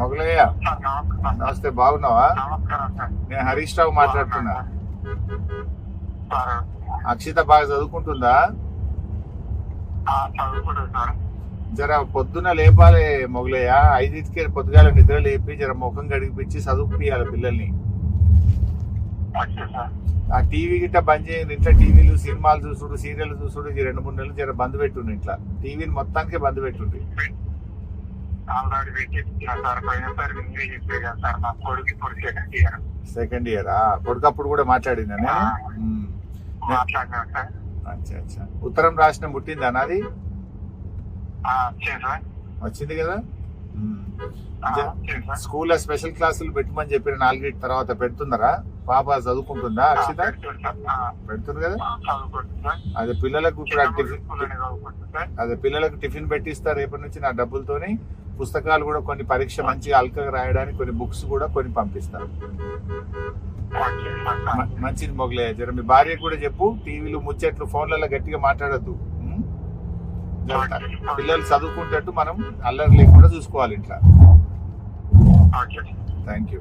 మొగలయ్య నమస్తే బాగున్నావా? నేను హరీష్ రావు మాట్లాడుతున్నా. అక్షిత బాగా చదువుకుంటుందా? జర పొద్దున లేపాలి మొగలయ్య. ఐదింటికి పొద్దుగాల నిద్ర లేపి జర ముఖం గడిపించి చదువుకుపియాలి పిల్లల్ని. ఆ టీవీ గిట్ట బంద్ చేయండి. ఇంట్లో టీవీలు సినిమాలు చూసుడు సీరియల్ చూసుడు. రెండు మూడు నెలలు జర బంద్ పెట్టుండి ఇంట్లో. టీవీని మొత్తానికి బంద్ పెట్టుండి. ఆల్రెడీ సార్ పోయినసారి మీరే చెప్పారు కదా సార్ నా కొడుకు ఇప్పుడు సెకండ్ ఇయర్ సెకండ్ ఇయరా కొడుకప్పుడు కూడా మాట్లాడిందా. మాట్లాడినా సార్. అచ్చా అచ్చా. ఉత్తరం రాసిన ముట్టిందా నాది? వచ్చింది కదా? స్కూల్లో స్పెషల్ క్లాసులు పెట్టమని చెప్పిన నాలుగింటి తర్వాత పెడుతున్నారా? పాప చదువుకుంటుందా అక్షిత? పెడుతుంది కదా? అదే పిల్లలకు ఇప్పుడు అదే పిల్లలకు టిఫిన్ పెట్టిస్తా రేపటి నుంచి నా డబ్బులతోని. పుస్తకాలు కూడా కొన్ని పరీక్ష మంచిగా అల్కగా రాయడానికి కొన్ని బుక్స్ కూడా కొన్ని మ- మంచిది మొగలే జర మీ భార్యకు కూడా చెప్పు టీవీలు ముచ్చట్లు ఫోన్లలో గట్టిగా మాట్లాడద్దు. పిల్లలు చదువుకుంటట్టు మనం అల్లరి లేకుండా చూసుకోవాలి ఇంట్లో. ఓకే. Thank you